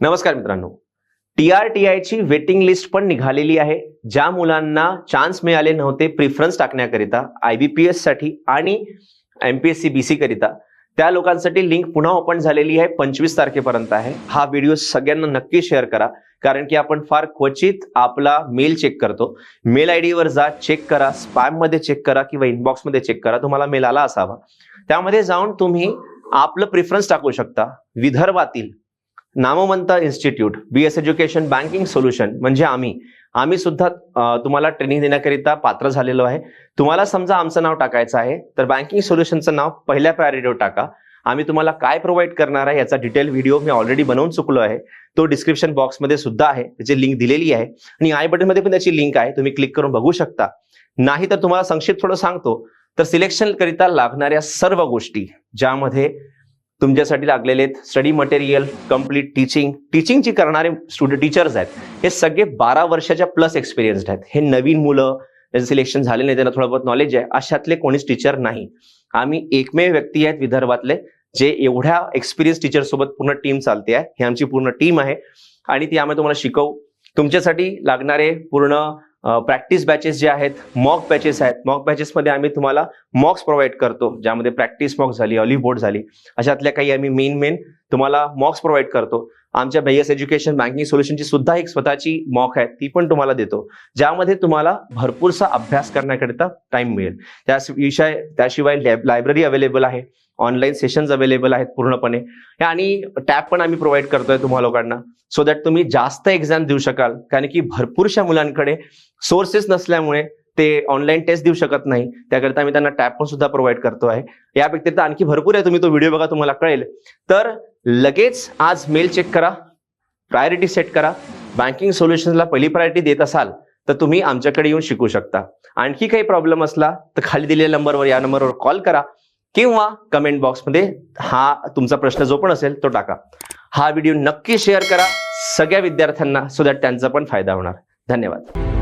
नमस्कार मित्रांनो. T R T आयची वेटिंग लिस्ट पण निघालेली आहे ज्या मुलांना चान्स मिळाले नव्हते प्रिफरन्स टाकण्याकरिता आय बी पी एससाठी आणि M P S C B C करिता. त्या लोकांसाठी लिंक पुन्हा ओपन झालेली आहे पंचवीस तारखेपर्यंत आहे. हा व्हिडिओ सगळ्यांना नक्की शेअर करा कारण की आपण फार क्वचित आपला मेल चेक करतो. मेल आय वर जा चेक करा स्पॅममध्ये चेक करा किंवा इनबॉक्समध्ये चेक करा तुम्हाला मेल आला असावा. त्यामध्ये जाऊन तुम्ही आपलं प्रिफरन्स टाकू शकता. विदर्भातील नामवंत institute B S education banking solution म्हणजे आम्ही. आम्ही सुद्धा तुम्हाला ट्रेनिंग देण्याकरिता पात्र झालेलो आहे. तुम्हाला समजा आमचं नाव टाकायचं आहे तर बँकिंग सोल्युशनचं नाव पहिल्या प्रायोरिटीवर टाका. आम्ही तुम्हाला काय प्रोव्हाइड करणार आहे याचा डिटेल व्हिडिओ मी ऑलरेडी बनवून चुकलो आहे. तो डिस्क्रिप्शन बॉक्समध्ये सुद्धा आहे त्याची लिंक दिलेली आहे. आणि आय बटनमध्ये पण त्याची लिंक आहे तुम्ही क्लिक करून बघू शकता. नाही तर तुम्हाला संक्षिप्त थोडं सांगतो. तर सिलेक्शन करिता लागणाऱ्या सर्व गोष्टी ज्यामध्ये तुमच्यासाठी लागलेले आहेत. स्टडी मटेरियल कंप्लीट टीचिंग टीचिंगची करणारे स्टुडंट टीचर्स आहेत. हे सगळे बारा वर्षाच्या प्लस एक्सपिरियन्स्ड आहेत. हे नवीन मुलं त्यांचं सिलेक्शन झाले नाही त्यांना थोडं बहुत नॉलेज आहे. अशातले कोणीच टीचर नाही. आम्ही एकमेव व्यक्ती आहेत विदर्भातले जे एवढ्या एक्सपिरियन्स टीचर सोबत पूर्ण टीम चालते आहे. ही आमची पूर्ण टीम आहे. आणि ती आम्ही तुम्हाला शिकवू. तुमच्यासाठी लागणारे पूर्ण प्रॅक्टिस बॅचेस जे आहेत मॉक बॅचेस आहेत. मॉक बॅचेसमध्ये आम्ही तुम्हाला मॉक्स प्रोव्हाइड करतो ज्यामध्ये प्रॅक्टिस मॉक झाली ऑलिव्ह बोर्ड झाली. अशातल्या काही आम्ही मेन मेन तुम्हाला मॉक्स प्रोव्हाइड करतो. आमच्या भैयस एज्युकेशन बँकिंग सोल्युशनची सुद्धा एक स्वतःची मॉक आहे ती पण तुम्हाला देतो. ज्यामध्ये तुम्हाला भरपूरसा अभ्यास करण्याकरिता टाइम मिळेल. त्या विषय त्याशिवाय लायब्ररी अवेलेबल आहे ऑनलाईन सेशन्स अवेलेबल आहेत पूर्णपणे. आणि टॅब पण आम्ही प्रोव्हाइड करतोय तुम्हा लोकांना. सो दॅट तुम्ही जास्त एक्झाम देऊ शकाल. कारण की भरपूरशा मुलांकडे सोर्सेस नसल्यामुळे ते ऑनलाईन टेस्ट देऊ शकत नाही. त्याकरिता आम्ही त्यांना टॅब पण सुद्धा प्रोव्हाइड करतो आहे या व्यतिरिक्त आणखी भरपूर आहे तुम्ही तो व्हिडिओ बघा तुम्हाला कळेल. तर लगेच आज मेल चेक करा प्रायोरिटी सेट करा. बँकिंग सोल्युशनला पहिली प्रायोरिटी देत असाल तर तुम्ही आमच्याकडे येऊन शिकू शकता. आणखी काही प्रॉब्लेम असला तर खाली दिलेल्या नंबरवर या नंबरवर कॉल करा किंवा कमेंट बॉक्समध्ये हा तुमचा प्रश्न जो पण असेल तो टाका. हा व्हिडिओ नक्की शेअर करा सगळ्या विद्यार्थ्यांना सो दॅट त्यांचा पण फायदा होणार. धन्यवाद.